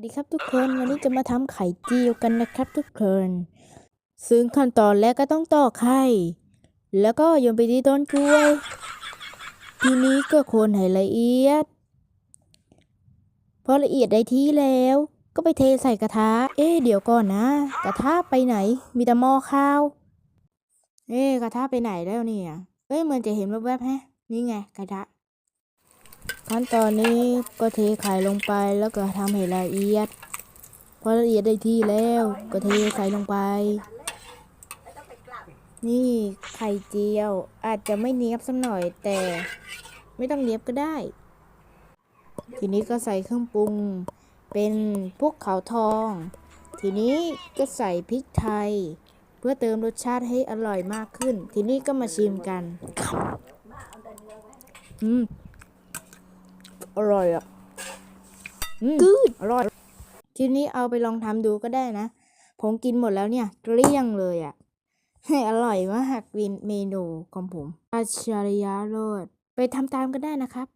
สดีครับทุกคนวันนี้จะมาทำไข่เจียวกันนะครับทุกคน ซึ่งขั้นตอนแรกก็ต้องตอกไข่ แล้วก็โยนไปที่ต้นกล้วย ทีนี้ก็คนให้ละเอียด พอละเอียดได้ที่แล้ว ก็ไปเทใส่กระทะ เอ๊เดี๋ยวก่อนนะ กระทะไปไหน มีแต่หม้อข้าว เอ๊กระทะไปไหนแล้วเนี่ย เอ้ยเหมือนจะเห็นแวบๆแฮะ นี่ไงกระทะ ขั้นตอนนี้ก็เทไข่ลงไปแล้วก็ทำให้ละเอียด พอละเอียดได้ที่แล้วก็เทไข่ลงไป นี่ไข่เจียวอาจจะไม่เนียบสักหน่อยแต่ไม่ต้องเนียบก็ได้ ทีนี้ก็ใส่เครื่องปรุงเป็นพวกขาวทอง ทีนี้ก็ใส่พริกไทย เพื่อเติมรสชาติให้อร่อยมากขึ้น ทีนี้ก็มาชิมกัน อืม อร่อยอะกูดอร่อยทีนี้เอาไปลองทำดูก็ได้นะ ผมกินหมดแล้วเนี่ย เกลี้ยงเลยอะอร่อยมากวินเมนูของผมอัจฉริยะโลดไปทำตามกันได้นะครับ